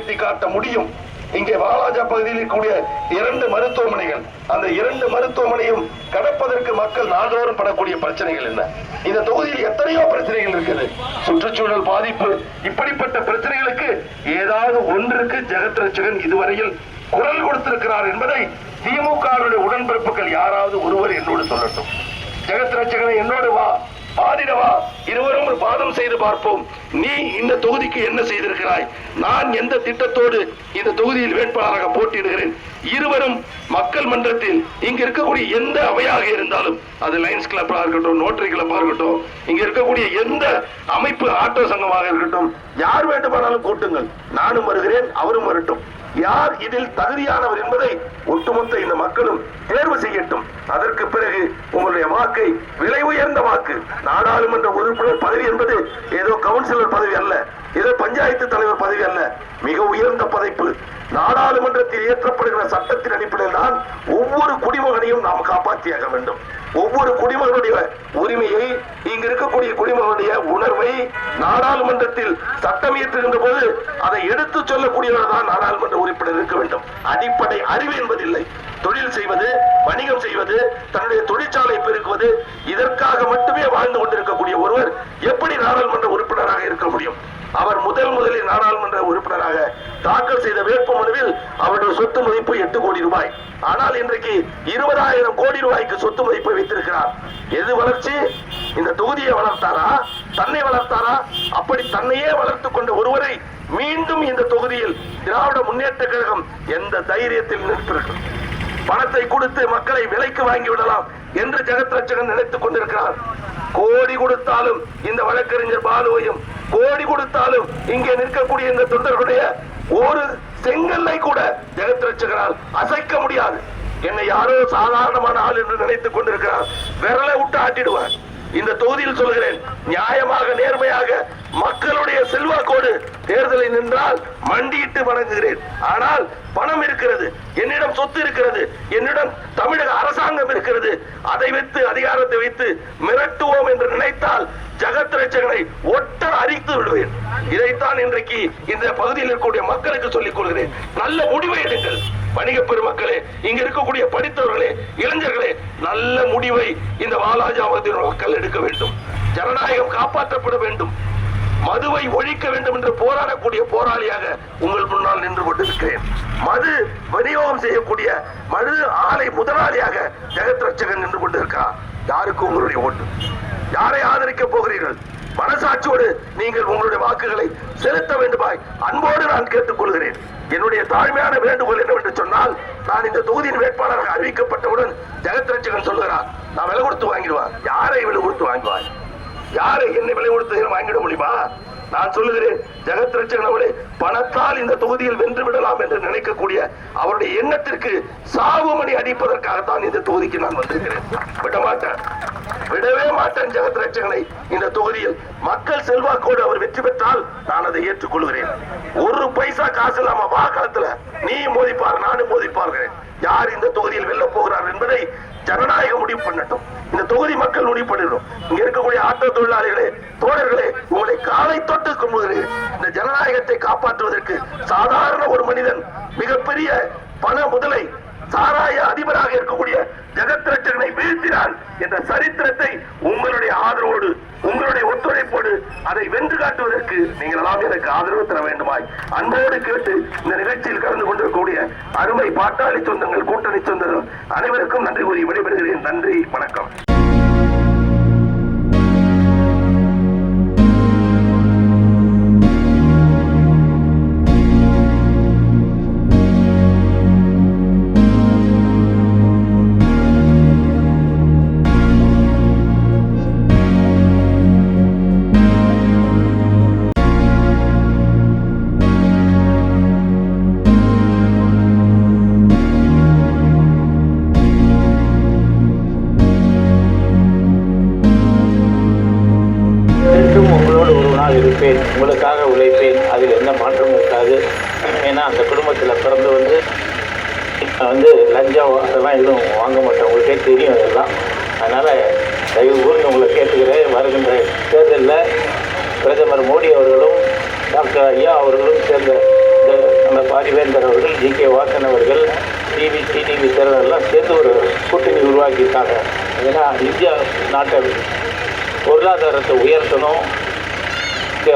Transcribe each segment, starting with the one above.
என்னால் காட்ட முடியும். இங்கே வாலாஜா பகுதியில் இருக்கக்கூடிய இரண்டு மருத்துவமனைகள். அந்த இரண்டு மருத்துவமனையும் கடப்பதற்கு மக்கள் நாள்தோறும் படக்கூடிய பிரச்சனைகள் என்ன? இந்த தொகுதியில் எத்தனையோ பிரச்சனைகள் இருக்குது. சுற்றுச்சூழல் பாதிப்பு இப்படிப்பட்ட பிரச்சனைகளுக்கு ஏதாவது ஒன்றுக்கு ஜெகத் ரட்சகன் இதுவரையில் குரல் கொடுத்திருக்கிறார் என்பதை திமுகவுடைய உடன்பிறப்புகள் யாராவது ஒருவர் என்னோடு சொல்லட்டும். ஜெகத் ரட்சகனை என்னோடு வா பாடிடவா இருவரும் ஒரு பாதம் செய்து பார்ப்போம். நீ இந்த தொகுதிக்கு என்ன செய்திருக்கிறாய்? நான் எந்த திட்டத்தோடு இந்த தொகுதியில் வேட்பாளராக போட்டியிடுகிறேன்? இருவரும் மக்கள் மன்றத்தில் இங்க இருக்கக்கூடிய எந்த அவையாக இருந்தாலும் அது லைன்ஸ் கிளப்பா இருக்கட்டும் நோட்டரி கிளப்பா இருக்கட்டும் இங்க இருக்கக்கூடிய எந்த அமைப்பு ஆட்டோ சங்கமாக இருக்கட்டும் யார் வேண்டுமானாலும் கூட்டுங்கள். நானும் வருகிறேன் அவரும் வரட்டும். யார் இதில் தகுதியானவர் என்பதை ஒட்டுமொத்த இந்த மக்களும் தேர்வு செய்யட்டும். அதற்கு பிறகு உங்களுடைய வாக்கை விலை உயர்ந்த வாக்கு நாடாளுமன்ற உறுப்பினர் பதவி என்பது ஏதோ கவுன்சிலர் பதவி அல்ல. ஏதோ பஞ்சாயத்து தலைவர் பதவி அல்ல. மிக உயர்ந்த பதவிப்பு. நாடாளுமன்றத்தில் இயற்றப்படுகிற சட்டத்தின் அடிப்படையில் தான் ஒவ்வொரு குடிமகனையும் நாம் காப்பாற்றியாக வேண்டும். ஒவ்வொரு குடிமகனுடைய உரிமையை இங்கு இருக்கக்கூடிய குடிமகனுடைய உணர்வை நாடாளுமன்றத்தில் சட்டம் இயற்றுகின்ற போது அதை எடுத்துச் சொல்லக்கூடியவர் தான் நாடாளுமன்ற உறுப்பினர் இருக்க வேண்டும். அடிப்படை அறிவு என்பதில்லை. தொழில் செய்வது வணிகம் செய்வது தன்னுடைய தொழிற்சாலை பெருக்குவது இதற்காக இருக்கக்கூடிய ஒருவர் எப்படி நாடாளுமன்ற உறுப்பினராக இருக்க முடியும்? அவர் முதல் முதலில் நாடாளுமன்ற உறுப்பினராக தாக்கல் செய்த வேட்பு மனுவில் அவருடைய சொத்து மதிப்பு எட்டு கோடி ரூபாய். ஆனால் இன்றைக்கு இருபதாயிரம் கோடி ரூபாய்க்கு சொத்து மதிப்பை வைத்திருக்கிறார். எது வளர்ச்சி? இந்த தொகுதியை வளர்த்தாரா? தன்னை வளர்த்தாரா? அப்படி தன்னையே வளர்த்துக் கொண்ட ஒருவரை மீண்டும் இந்த தொகுதியில் திராவிட முன்னேற்ற கழகம் எந்த தைரியத்தில் நிற்பிருக்கிறது பணத்தை கொடுத்து மக்களை விலைக்கு வாங்கி விடலாம். என்று ஜெகத் ரட்சகன் நினைத்துக் கொண்டிருக்கிறார். கோடி கொடுத்தாலும் இந்த வழக்கறிஞர் பாலுவையும் கோடி கொடுத்தாலும் இங்கே நிற்கக்கூடிய இந்த தொண்டர்களுடைய ஒரு செங்கல்லை கூட ஜெகத் ரட்சகரால் அசைக்க முடியாது. என்னை யாரோ சாதாரணமான ஆள் என்று நினைத்துக் கொண்டிருக்கிறார். விரலை விட்டு ஆட்டிடுவார். இந்த தொகுதியில் சொல்கிறேன் நியாயமாக நேர்மையாக மக்களுடைய செல்வாக்கோடு தேர்தலில் நின்றால் மண்டியிட்டு வணங்குகிறேன். ஆனால் பணம் இருக்கிறது என்னிடம் சொத்து இருக்கிறது என்னிடம் தமிழக அரசாங்கம் இருக்கிறது அதை வைத்து அதிகாரத்தை வைத்து மிரட்டுவோம் என்று நினைத்தால் ஜெகத் ரட்சகனை ஒட்ட அரித்து விடுவேன். இதைத்தான் இன்றைக்கு இந்த பகுதியில் இருக்கக்கூடிய மக்களுக்கு சொல்லிக் கொள்கிறேன். நல்ல முடிவை எடுங்கள். வணிக பெருமக்களே இங்க இருக்கக்கூடிய படித்தவர்களே இளைஞர்களே நல்ல முடிவை இந்த வாலாஜாமத்தின் மக்கள் எடுக்க வேண்டும். ஜனநாயகம் காப்பாற்றப்பட வேண்டும். மதுவை ஒழிக்க வேண்டும் என்று போராடக்கூடிய போராளியாக உங்கள் முன்னால் நின்று கொண்டிருக்கிறேன். மது விநியோகம் செய்யக்கூடிய மது ஆலை முதலாளியாக ஜெகத் ரட்சகன் நின்று கொண்டிருக்கிறார் யாருக்கு உங்களுடைய ஓட்டு? யாரை ஆதரிக்க போகிறீர்கள்? மனசாட்சியோடு நீங்கள் உங்களுடைய வாக்குகளை செலுத்த வேண்டுமாய் அன்போடு நான் கேட்டுக் கொள்கிறேன் என்னுடைய தாழ்மையான வேண்டுகோள் என்னவென்று சொன்னால் நான் இந்த தொகுதியின் வேட்பாளராக அறிவிக்கப்பட்டவுடன் ஜெகத் ரட்சகன் சொல்லுகிறார் நான் விலை கொடுத்து வாங்கிடுவான். யாரை விலை கொடுத்து வாங்குவாய்? யாரை என்ன விலை கொடுத்து வாங்கிட முடியுமா? நான் சொல்லுகிறேன் ஜெகத் ரட்சகன் அவர்களே பணத்தால் இந்த தொகுதியில் வென்று விடலாம் என்று நினைக்கக்கூடிய அவருடைய எண்ணத்திற்கு சாவு மணி அடிப்பதற்காகத்தான் இந்த தொகுதிக்கு நான் வந்திருக்கிறேன். விட மாட்டேன். விடவே மாட்டேன் ஜெகத் ரட்சகனை. இந்த தொகுதியில் மக்கள் செல்வாக்கோடு அவர் வெற்றி பெற்றால் நான் அதை ஏற்றுக்கொள்கிறேன். ஒரு பைசா காசு இல்லாம வாக்களத்துல நீ மோதிப்பார் நானும் மோதிப்பார்கள் யார் இந்த தொகுதியில் வெல்ல போகிறார் என்பதை ஜனநாயகம் முடிவு பண்ணட்டும். இந்த தொகுதி மக்கள் முடிவு பண்ணிடும் இங்க இருக்கக்கூடிய ஆட்டோ தொழிலாளிகளே தோழர்களே உங்களை காலை தொட்டு கும்புகிறேன் இந்த ஜனநாயகத்தை காப்பாற்றுவதற்கு சாதாரண ஒரு மனிதன் மிகப்பெரிய பண முதலை சாராய அதிபராக இருக்கக்கூடிய ஜெகத் ரட்சகனை வீழ்த்தினான் என்ற சரித்திரத்தை உங்களுடைய ஆதரவோடு உங்களுடைய ஒத்துழைப்போடு அதை வென்று காட்டுவதற்கு நீங்கள் எல்லாம் எனக்கு ஆதரவு தர வேண்டுமாய். அன்போடு கேட்டு இந்த நிகழ்ச்சியில் கலந்து கொண்டிருக்கக்கூடிய அருமை பாட்டாளி சொந்தங்கள் கூட்டணி சொந்தங்கள் அனைவருக்கும் நன்றி கூறி விடைபெறுகிறேன். நன்றி வணக்கம். டாக்டர் ஐயா அவர்களும் சேர்ந்த இந்த நம்ம பாரிவேந்தர் அவர்கள் ஜி கே வாசன் அவர்கள் டிவி டிடிவி சேரன் எல்லாம் சேர்ந்து ஒரு கூட்டணி உருவாக்கியிருக்காங்க. ஏன்னா இந்தியா நாட்டை பொருளாதாரத்தை உயர்த்தணும்.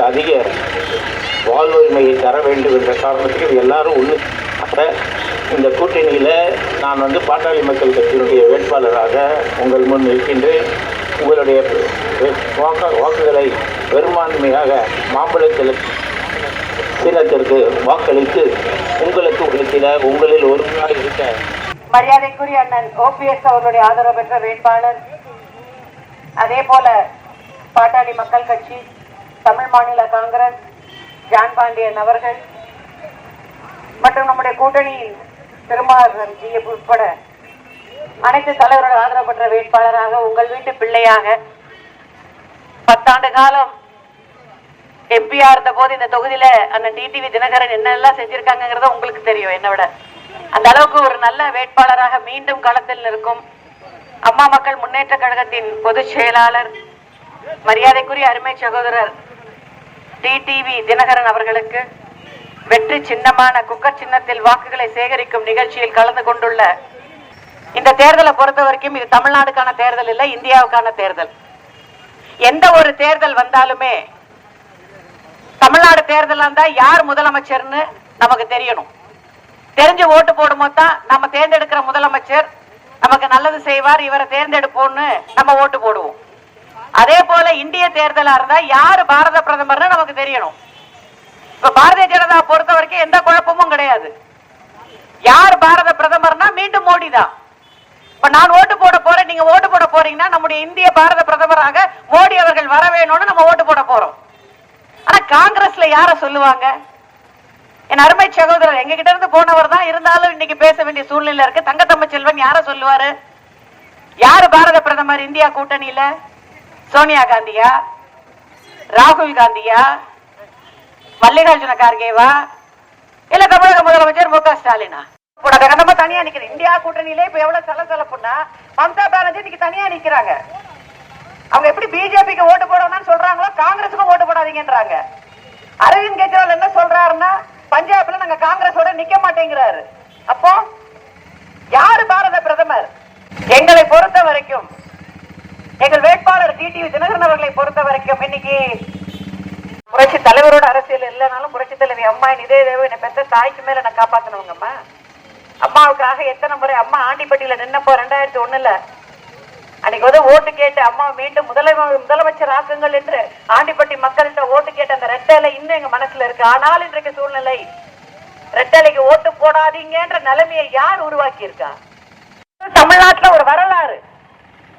அதிக வாழ்வுரிமையை தர வேண்டும் என்ற காரணத்துக்கு இது எல்லாரும் ஒன்று அப்போ இந்த கூட்டணியில் நான் வந்து பாட்டாளி மக்கள் கட்சியினுடைய வேட்பாளராக உங்கள் முன் இருக்கின்றேன் உங்களுடைய வெ- வாக்கு வாக்குகளை பெரும்பான்மையாக மாம்பழத்தில் சின்னத்திற்கு வாக்களித்து உங்களுக்கு சில உங்களில் ஒருவராக இருக்க மரியாதைக்குரிய அண்ணன் ஓபிஎஸ் அவர்களுடைய ஆதரவு பெற்ற வேட்பாளர் அதே போல பாட்டாளி மக்கள் கட்சி தமிழ் மாநில காங்கிரஸ் ஜான் பாண்டியன் அவர்கள் மற்றும் நம்முடைய கூட்டணியின் திருமாவளவன் ஜி. உட்பட அனைத்து தலைவர்கள் ஆதரவு பெற்ற வேட்பாளராக உங்கள் வீட்டு பிள்ளையாக பத்தாண்டு காலம் எம்பியா இருந்த போது இந்த தொகுதியில அந்த டிடிவி தினகரன் என்னெல்லாம் செஞ்சிருக்காங்கிறத உங்களுக்கு தெரியும் என்னை விட. அந்த அளவுக்கு ஒரு நல்ல வேட்பாளராக மீண்டும் களத்தில் நிற்கும் அம்மா மக்கள் முன்னேற்ற கழகத்தின் பொதுச் செயலாளர் மரியாதைக்குரிய அருமை சகோதரர் டிடிவி தினகரன் அவர்களுக்கு வெற்றி சின்னமான குக்கர் சின்னத்தில் வாக்குகளை சேகரிக்கும் நிகழ்ச்சியில் கலந்து கொண்டுள்ள இந்த தேர்தலை பொறுத்த வரைக்கும் இது தமிழ்நாடுக்கான தேர்தல் இல்லை இந்தியாவுக்கான தேர்தல். எந்த ஒரு தேர்தல் வந்தாலுமே தமிழ்நாடு தேர்தலா இருந்தா யார் முதலமைச்சர்னு நமக்கு தெரியணும். தெரிஞ்சு ஓட்டு போடும்போது தான் நம்ம தேர்ந்தெடுக்கிற முதலமைச்சர் நமக்கு நல்லது செய்வார் இவரை தேர்ந்தெடுப்போம்னு நம்ம ஓட்டு போடுவோம். அதே போல இந்திய தேர்தலா இருந்தா யாரு பாரத பிரதமர்னு நமக்கு தெரியணும். இப்ப பாரதிய ஜனதா பொறுத்த வரைக்கும் எந்த குழப்பமும் கிடையாது. யார் பாரத பிரதமர்னா மீண்டும் மோடி தான் இப்ப நான் ஓட்டு போட போறேன் நீங்க ஓட்டு போட போறீங்கன்னா நம்முடைய இந்திய பாரத பிரதமராக மோடி அவர்கள் வர வேணும்னு நம்ம ஓட்டு போட போறோம். ஆனா காங்கிரஸ்ல யார சொல்லுவாங்க? என் அருமை சகோதரர் எங்க கிட்ட இருந்து போனவர் தான் இருந்தாலும் இன்னைக்கு பேச வேண்டிய சூழ்நிலை இருக்கு. தங்கத்தம்ம செல்வன் யார சொல்லுவாரு? யாரு பாரத பிரதமர் இந்தியா கூட்டணியில? சோனியா காந்தியா? ராகுல் காந்தியா? மல்லிகார்ஜுன கார்கேவா? இல்ல தமிழக முதலமைச்சர் மு க ஸ்டாலினா? தனியா நிக்கிறேன் இந்தியா கூட்டணியிலே இப்ப எவ்வளவு சலசலப்புன்னா மம்தா பானர்ஜி இன்னைக்கு தனியா நிக்கிறாங்க. அவங்க எப்படி பிஜேபிக்கு ஓட்டு போடணும்னு சொல்றாங்களோ காங்கிரஸுக்கும் ஓட்டு போடாதீங்கன்றாங்க. அரவிந்த் கெஜ்ரிவால் என்ன சொல்றாருன்னா பஞ்சாப்ல நாங்க காங்கிரஸோட நிக்க மாட்டேங்கிறாரு. அப்போ யாரு பாரத பிரதமர்? எங்களை பொறுத்த வரைக்கும் எங்கள் வேட்பாளர் டிடிவி தினகரன் அவர்களை பொறுத்த வரைக்கும் இன்னைக்கு புரட்சி தலைவரோட அரசியல் இல்லைனாலும் புரட்சி தலைவி அம்மா இதே தேவை என்னை பெற்ற தாய்க்கு மேல நான் காப்பாத்தினவங்கம்மா அம்மாவுக்காக எத்தனை முறை அம்மா ஆண்டிப்பட்டியில நின்னப்போ ரெண்டாயிரத்தி ஒண்ணுல அன்னைக்கு வந்து ஓட்டு கேட்டு அம்மா மீண்டும் முதலமை முதலமைச்சர் ஆக்குங்கள் என்று ஆண்டிப்பட்டி மக்கள்கிட்ட ஓட்டு கேட்ட அந்த ரெட்டலை இன்னும் எங்க மனசுல இருக்கு. ஆனால் இன்றைக்கு சூழ்நிலை ரெட்டலைக்கு ஓட்டு போடாதீங்கன்ற நிலைமையை யார் உருவாக்கி இருக்கா தமிழ்நாட்டுல ஒரு வரலாறு.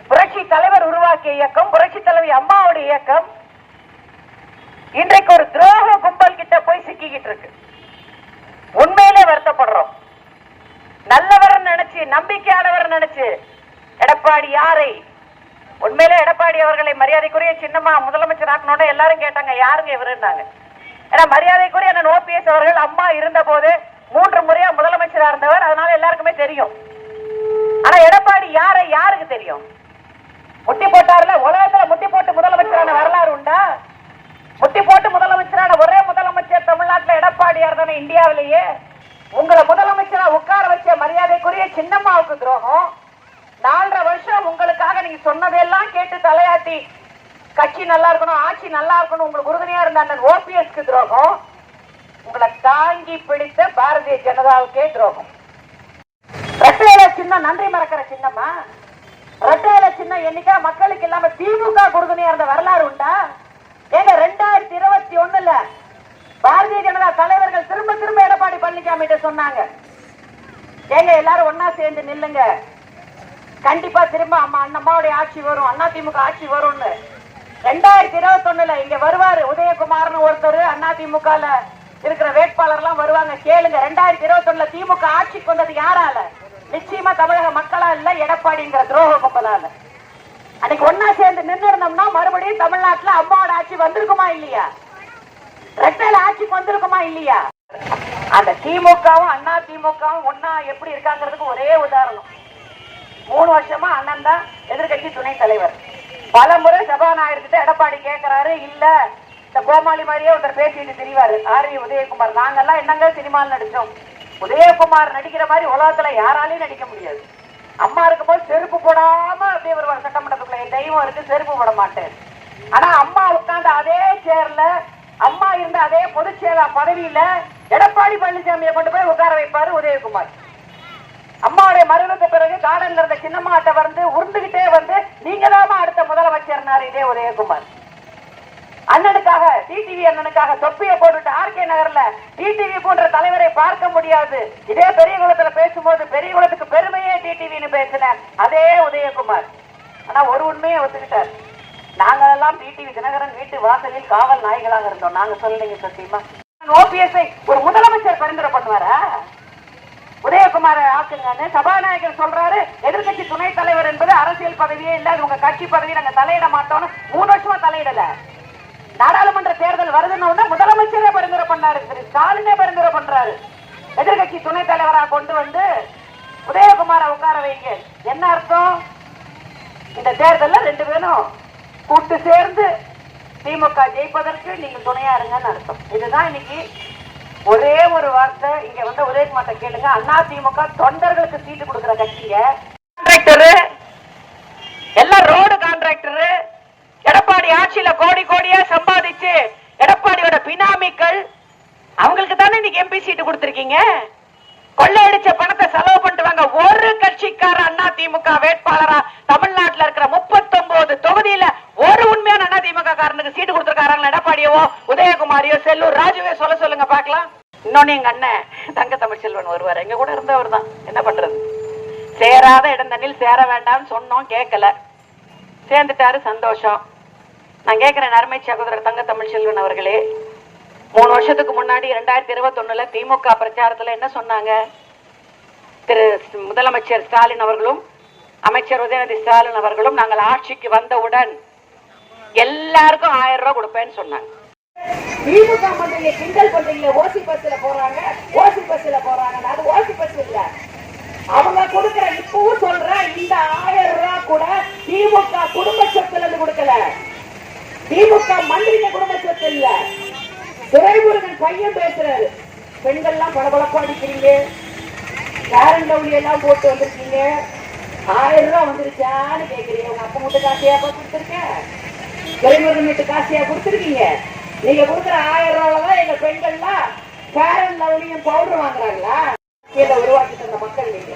புரட்சி தலைவர் உருவாக்கிய இயக்கம் புரட்சி தலைவி அம்மாவுடைய இயக்கம். இன்றைக்கு ஒரு துரோக கும்பல் கிட்ட போய் சிக்கிக்கிட்டு இருக்கு. உண்மையிலே வருத்தப்படுறோம். நல்லவர் நினைச்சு நம்பிக்கையானவர் நினைச்சு எடப்பாடி யாரை? உண்மையிலே எடப்பாடி அவர்களை மரியாதைக்குரிய சின்னமா முதலமைச்சர் ஆக்கணும்னு எல்லாரும் கேட்டாங்க. யாருங்க இவருன்னாங்க? ஏன்னா மரியாதைக்குரிய அண்ணன் ஓபிஎஸ் அவர்கள் அம்மா இருந்த போது மூன்று முறையா முதலமைச்சரா இருந்தவர். அதனால எல்லாருக்குமே தெரியும். ஆனா எடப்பாடி யாரை யாருக்கு தெரியும்? முட்டி போட்டாருல? உலகத்துல முட்டி போட்டு முதலமைச்சரான வரலாறு உண்டா? முட்டி போட்டு முதலமைச்சரான ஒரே முதலமைச்சர் தமிழ்நாட்டுல எடப்பாடியார் தானே இந்தியாவிலேயே. உங்களை முதலமைச்சரா உட்கார வச்ச மரியாதைக்குரிய சின்னம்மாவுக்கு துரோகம். நாலரை வருஷம் உங்களுக்காக நீங்க சொன்னதெல்லாம் கேட்டு தலையாட்டி கட்சி நல்லா இருக்கணும் ஆட்சி நல்லா இருக்கணும் உங்களுக்கு உறுதுணையா இருந்த அண்ணன் ஓபிஎஸ்க்கு துரோகம் உங்களை தாங்கி பிடித்த பாரதிய ஜனதாவுக்கே துரோகம். ரெட்டையில சின்ன நன்றி மறக்கிற சின்னம்மா. ரெட்டையில சின்ன என்னைக்கா மக்களுக்கு இல்லாம திமுக உறுதுணையா இருந்த வரலாறு உண்டா? ஏங்க ரெண்டாயிரத்தி இருபத்தி ஒண்ணுல பாரதிய ஜனதா தலைவர்கள் திரும்ப திரும்ப எடப்பாடி பழனிசாமி கிட்ட சொன்னாங்க. ஏங்க எல்லாரும் ஒன்னா சேர்ந்து நில்லுங்க. கண்டிப்பா திரும்ப அம்மா அண்ணம்மாவுடைய ஆட்சி வரும் அண்ணா திமுக ஆட்சி வரும்னு. ரெண்டாயிரத்தி இருபத்தி ஒண்ணுல இங்க வருவாரு உதயகுமார்னு ஒருத்தர் அண்ணா திமுகல இருக்கிற வேட்பாளர் எல்லாம் வருவாங்க. கேளுங்க ரெண்டாயிரத்தி இருபத்தி ஒண்ணுல திமுக ஆட்சிக்கு வந்தது யாரால? நிச்சயமா தமிழக மக்களா இல்ல எடப்பாடிங்கிற துரோக கும்பலால. அன்னைக்கு ஒன்னா சேர்ந்து நின்று இருந்தோம்னா மறுபடியும் தமிழ்நாட்டுல அம்மாவோட ஆட்சி வந்திருக்குமா இல்லையா? ரெட்டல ஆட்சிக்கு வந்திருக்குமா இல்லையா? அந்த திமுகவும் அண்ணா திமுகவும் ஒன்னா எப்படி இருக்காங்கிறதுக்கு ஒரே உதாரணம். மூணு வருஷமா அண்ணன் தான் எதிர்கட்சி துணைத் தலைவர். பல முறை சபாநாயகர்கிட்ட எடப்பாடி கேட்கிறாரு இல்ல இந்த கோமாளி மாதிரியே ஒருத்தர் பேசிட்டு தெரிவாரு. ஆர். உதயகுமார். நாங்கெல்லாம் என்னங்க சினிமாவில் நடிச்சோம்? உதயகுமார் நடிக்கிற மாதிரி உலகத்துல யாராலையும் நடிக்க முடியாது. அம்மா இருக்கும்போது செருப்பு போடாம அப்படியே வருவார் சட்டமன்றத்துக்குள்ள. என் தெய்வம் இருக்கு செருப்பு போட மாட்டேன். ஆனா அம்மா உட்கார்ந்த அதே சேர்ல அம்மா இருந்த அதே பொதுச் செயலர் பதவியில எடப்பாடி பழனிசாமியை கொண்டு போய் உட்கார வைப்பாரு உதயகுமார். அம்மாவுடைய மரணத்துக்கு பிறகு கார்டன்ல இருந்த சின்னம்மாட்ட வந்து உருண்டுகிட்டே வந்து நீங்க அடுத்த முதலமைச்சர்னாரு இதே உதயகுமார். அண்ணனுக்காக டிடிவி அண்ணனுக்காக தொப்பியை போட்டுட்டு ஆர்கே நகர்ல டிடிவி போன்ற தலைவரை பார்க்க முடியாது. இதே பெரிய குளத்துல பேசும்போது பெரிய குளத்துக்கு பெருமையே டிடிவின்னு பேசின அதே உதயகுமார். ஆனா ஒரு உண்மையை ஒத்துக்கிட்டார். நாங்களெல்லாம் டிடிவி தினகரன் வீட்டு வாசலில் காவல் நாய்களாக இருந்தோம். நாங்க சொல்லலைங்க சத்தியமா. ஓபிஎஸ்ஐ ஒரு முதலமைச்சர் பரிந்துரை பண்ணுவாரா? உதயகுமாரை ஆக்குங்கன்னு சபாநாயகர் சொல்றாரு. எதிர்க்கட்சி துணைத் தலைவர் என்பது அரசியல் பதவியே இல்லை. அது உங்க கட்சி பதவி. நாங்க தலையிட மாட்டோம்னு மூணு வருஷமா தலையிடல. நாடாளுமன்ற தேர்தல் வருதுன்னு முதலமைச்சரே பரிந்துரை பண்ணாரு. திரு ஸ்டாலினே பரிந்துரை பண்றாரு. எதிர்கட்சி துணைத் தலைவராக கொண்டு வந்து உதயகுமாரை உட்கார வைங்க. என்ன அர்த்தம்? இந்த தேர்தல்ல ரெண்டு பேரும் கூட்டு சேர்ந்து திமுக ஜெயிப்பதற்கு நீங்க துணையா இருங்கன்னு அர்த்தம். இதுதான் இன்னைக்கு ஒரே ஒரு வார்த்தை இங்க வந்து உதயகுமார்ட்ட கேளுங்க. அண்ணா திமுக தொண்டர்களுக்கு சீட்டு கொடுக்கிற கட்சிங்க. கான்ட்ராக்டரு எல்லாம் ரோடு கான்ட்ராக்டரு எடப்பாடி ஆட்சியில கோடி கோடியா சம்பாதிச்சு எடப்பாடியோட பினாமிக்கள் அவங்களுக்கு தானே இன்னைக்கு எம்பி சீட்டு கொடுத்துருக்கீங்க? கொள்ளையடிச்ச பணத்தை செலவு பண்ணிட்டு வாங்க. ஒரு கட்சிக்கார அண்ணா திமுக வேட்பாளரா தமிழ்நாட்டுல இருக்கிற 39 தொகுதியில ஒரு உண்மையான அண்ணா திமுக காரனுக்கு சீட்டு கொடுத்திருக்காங்களா எடப்பாடியவோ உதயகுமாரியோ செல்லூர் ராஜுவே சொல்ல சொல்லுங்க. பார்க்கலாம். இன்னொன்னு எங்க அண்ணன் தங்க தமிழ்ச்செல்வன் வருவார். எங்க கூட இருந்தவர் தான். என்ன பண்றது? சேராத இடம் தண்ணில் சேர வேண்டாம்னு சொன்னோம் கேட்கல சேர்ந்துட்டாரு சந்தோஷம். நான் கேட்கிறேன் அருமை சகோதரர் தங்க தமிழ்ச்செல்வன் அவர்களே. மூணு வருஷத்துக்கு முன்னாடி இரண்டாயிரத்தி இருபத்தொன்னுல திமுக பிரச்சாரத்துல என்ன சொன்னாங்க? திரு முதலமைச்சர் ஸ்டாலின் அவர்களும் அமைச்சர் உதயநிதி ஸ்டாலின் அவர்களும் நாங்கள் ஆட்சிக்கு வந்தவுடன் எல்லாருக்கும் ஆயிரம் ரூபாய் கொடுப்பேன்னு சொன்னாங்க. திமுக பண்றீங்க கிண்டல் பண்றீங்க ஓசி பஸ்ல போறாங்க ஓசி பஸ்ல போறாங்க. அது ஓசி பஸ் இல்ல. அவங்க கொடுக்கற இப்பவும் சொல்ற இந்த ஆயிரம் ரூபாய் கூட திமுக குடும்ப சொத்துல இருந்து கொடுக்கல. திமுக மந்திரிங்க குடும்ப சொத்து இல்ல. துறைமுருகன் பையன் பேசுறாரு. பெண்கள்லாம் பளபளப்பா அடிக்கிறீங்க. கேரன் டவுலி எல்லாம் போட்டு வந்திருக்கீங்க. ஆயிரம் ரூபாய் வந்துருச்சான்னு கேக்குறீங்க. உங்க அப்பா மட்டும் காசியா கொடுத்துருக்க துறைமுருகன் மட்டும் காசியா கொடுத்துருக்கீங்க. நீங்க கொடுக்குற ஆயிரம் ரூபாய் தான் எங்க பெண்கள்லாம் பேரன் லவ்லியும் பவுடர் வாங்குறாங்களா? கீழே உருவாக்கி தந்த மக்கள் நீங்க.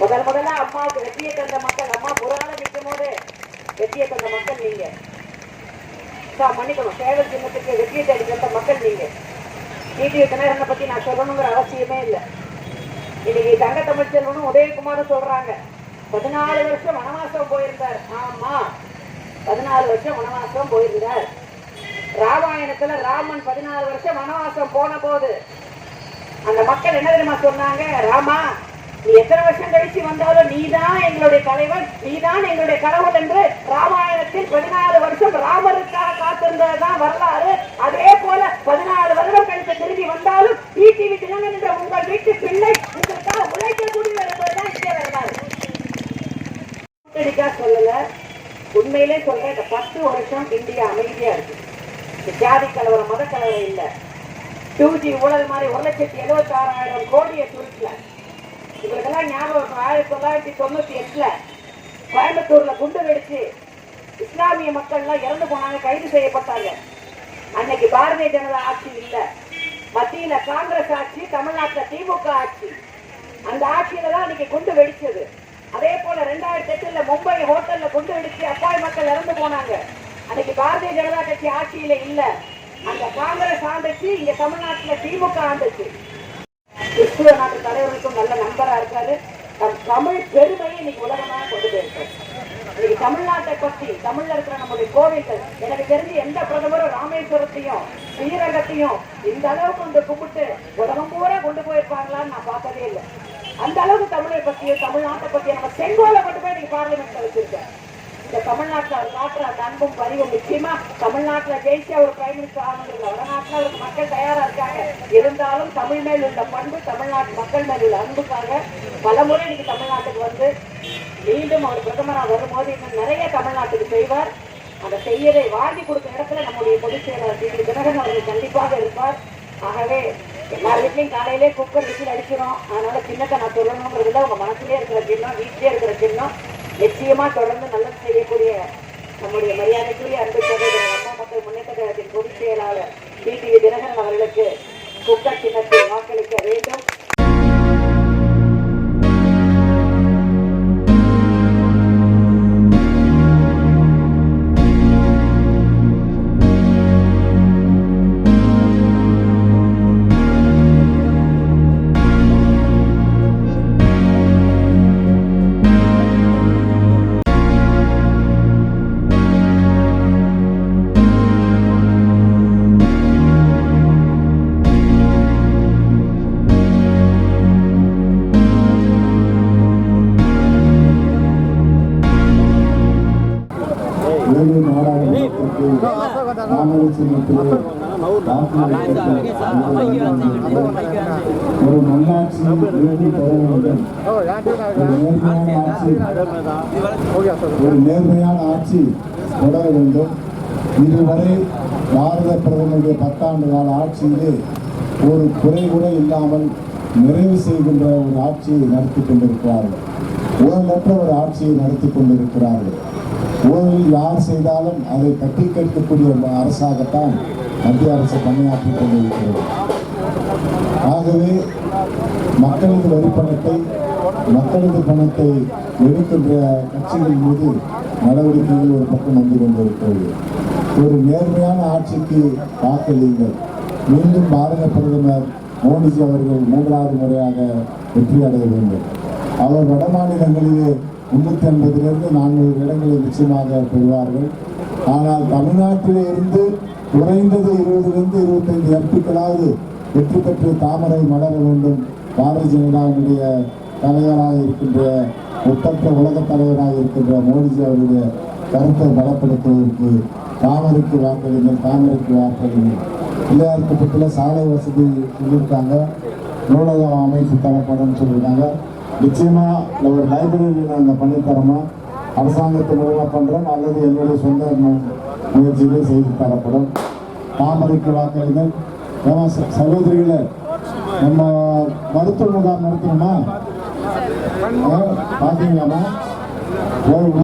முதல் முதல்ல அம்மாவுக்கு வெற்றியை தந்த மக்கள் அம்மா புறால நிற்கும் போது வெற்றியை தந்த மக்கள் நீங்க. மன்னிக்கணும். சேவல் சின்னத்துக்கு வெற்றியை தேடி தந்த மக்கள் நீங்க. டிடிவி தினகரனை பத்தி நான் சொல்லணுங்கிற அவசியமே இல்லை. இன்னைக்கு தங்க தமிழ்ச்செல்வனும் உதயகுமாரும் சொல்றாங்க பதினாலு வருஷம் வனவாசம் போயிருந்தார். ஆமா பதினாலு வருஷம் வனவாசம் போயிருந்தார். ராமாயணத்துல ராமன் பதினாறு வருஷம் வனவாசம் போன போது அந்த மக்கள் என்ன தெரியுமா சொன்னாங்க? ராமா நீ எத்தனை வருஷம் கழிச்சு வந்தாலும் நீதான் எங்களுடைய தலைவன் நீதான் எங்களுடைய கடவுள் என்று ராமாயணத்தில் பதினாலு வருஷம் ராமருக்காக காத்திருந்ததுதான் வரலாறு. அதே போல பதினாலு வருடம் கழித்து திரும்பி வந்தாலும் டிடிவி தினகரன் என்ற உங்கள் வீட்டு பிள்ளை உங்களுக்காக உழைக்கக்கூடியவர் என்பதுதான் இங்கே வரலாறு. சொல்லல. உண்மையிலே சொல்றேன் இந்த பத்து வருஷம் இந்தியா அமைதியா இருக்கு. ஜாதி கலவரம் மத கலவரம் இல்ல. டூ ஜி ஊழல் மாதிரி ஒரு லட்சத்தி எழுபத்தி ஆறாயிரம் கோடியை சுருக்கல. இவருக்கெல்லாம் ஞாபகம் ஆயிரத்தி தொள்ளாயிரத்தி தொண்ணூத்தி எட்டுல கோயம்புத்தூர்ல குண்டு வெடிச்சு இஸ்லாமிய மக்கள் எல்லாம் இறந்து போனாங்க கைது செய்யப்பட்டாங்க. அன்னைக்கு பாரதிய ஜனதா ஆட்சி இல்ல. மத்தியில காங்கிரஸ் ஆட்சி தமிழ்நாட்டுல திமுக ஆட்சி. அந்த ஆட்சியில தான் அன்னைக்கு குண்டு வெடிச்சது. அதே போல ரெண்டாயிரத்தி எட்டுல மும்பை ஹோட்டல்ல குண்டு வெடிச்சு அப்பாய் மக்கள் இறந்து போனாங்க. அன்னைக்கு பாரதிய ஜனதா கட்சி ஆட்சியில இல்ல. அந்த காங்கிரஸ் ஆண்டுச்சு இங்க தமிழ்நாட்டுல திமுக ஆண்டுச்சு கிறிஸ்துவ நாட்டு தலைவர்களுக்கும் நல்ல நண்பரா இருக்காரு. நம் தமிழ் பெருமையை இன்னைக்கு உலகமாக கொண்டு போயிருக்கோம் இன்னைக்கு தமிழ்நாட்டை பற்றி தமிழ்ல இருக்கிற நம்முடைய கோவில்கள் எனக்கு தெரிஞ்சு எந்த பிரதமரும் ராமேஸ்வரத்தையும் ஸ்ரீரங்கத்தையும் இந்த அளவுக்கு வந்து கும்பிட்டு உலகம் பூரா கொண்டு போயிருப்பாங்களான்னு நான் பார்த்ததே இல்லை. அந்த அளவுக்கு தமிழை பற்றியும் தமிழ்நாட்டை பத்தியும் நம்ம செங்கோலை மட்டுமே இன்னைக்கு பார்லிமெண்ட்ல வச்சிருக்கேன் இந்த தமிழ்நாட்டில் அவர் காட்டுற அந்த அன்பும் பதிவும் நிச்சயமா தமிழ்நாட்டில் ஜெயிச்சு அவர் பிரைம் மினிஸ்டர் ஆனதில்லை வடநாட்டில் அவருக்கு மக்கள் தயாரா இருக்காங்க. இருந்தாலும் தமிழ் மேல் உள்ள பண்பு தமிழ்நாட்டு மக்கள் மேல் உள்ள அன்புக்காக பலமுறை இன்னைக்கு தமிழ்நாட்டுக்கு வந்து மீண்டும் அவர் பிரதமரா வரும்போது இன்னும் நிறைய தமிழ்நாட்டுக்கு செய்வார். அந்த செய்யதை வாங்கி கொடுத்த இடத்துல நம்முடைய பொதுச் செயலாளர் திரு தினகரன் அவர்கள் கண்டிப்பாக இருப்பார். ஆகவே எல்லார் வீட்லையும் காலையிலே குக்கர் விசில் அடிக்கிறோம். அதனால சின்னத்தை நான் சொல்லணுங்கிறதுல உங்க மனசுலயே இருக்கிற சின்னம் வீட்டிலே இருக்கிற சின்னம். நிச்சயமா தொடர்ந்து நல்லது செய்யக்கூடிய நம்முடைய மரியாதைக்குரிய அன்பு சகோதரர் அம்மா மக்கள் முன்னேற்ற கழகத்தின் பொதுச் செயலாளர் டிடிவி தினகரன் அவர்களுக்கு குக்கர் சின்னத்தில் வாக்களிக்க வேண்டும். ஒரு நல்லாட்சி பெற வேண்டும் நேர்மையான ஆட்சி ஒரு நேர்மையான ஆட்சி தொடர வேண்டும் இதுவரை பாரத பிரதமருடைய பத்தாண்டு கால ஆட்சியிலே ஒரு குறை கூட இல்லாமல் நிறைவு செய்கின்ற ஒரு ஆட்சியை நடத்தி கொண்டிருக்கிறார்கள் ஊழலற்ற ஒரு ஆட்சியை நடத்தி கொண்டிருக்கிறார்கள். ஊழல் யார் செய்தாலும் அதை தட்டி கேட்கக்கூடிய அரசாகத்தான் மத்திய அரசு பணியாற்றிக் கொண்டிருக்கிறது. ஆகவே மக்களது வரி பணத்தை மக்களது பணத்தை எடுக்கின்ற கட்சிகள் மீது நடவடிக்கைகள் ஒரு பக்கம் வந்து கொண்டிருக்கிறது. ஒரு நேர்மையான ஆட்சிக்கு வாக்களியுங்கள் மீண்டும் பாரத பிரதமர் மோடிஜி அவர்கள் மூன்றாவது முறையாக வெற்றி அடைய வேண்டும். அவர் வட மாநிலங்களிலே முன்னூத்தி ஐம்பதிலிருந்து நானூறு இடங்களை நிச்சயமாக பெறுவார்கள். ஆனால் தமிழ்நாட்டிலே இருந்து குறைந்தது இருபதிலிருந்து இருபத்தைந்து எம்பிக்களாவது வெற்றி பெற்று தாமரை மலர வேண்டும். பாரதிய ஜனதாவுடைய தலைவராக இருக்கின்ற ஒப்பற்ற உலக தலைவராக இருக்கின்ற மோடிஜி அவருடைய கருத்தை பலப்படுத்துவதற்கு தாமரைக்கு வாக்களிங்கள் தாமரைக்கு வாக்களிங்கள் பிள்ளையார் குப்பத்தில் சாலை வசதி சொல்லியிருக்காங்க. நூலகம் அமைத்து தரப்படும் சொல்லியிருக்காங்க. நிச்சயமா ஒரு லைப்ரரி நாங்கள் பண்ணித்தரோமா அரசாங்கத்தின் மூலமாக பண்ணுறோம் அல்லது என்னுடைய சொந்த முயற்சிகளை முயற்சியிலே செய்து தரப்படும். தாமரைக்கு வாக்களிங்கள் ஏமா நம்ம மருத்துவ முகாம் நடத்தணுமா? ஆ, பார்த்தீங்களாம்மா போய்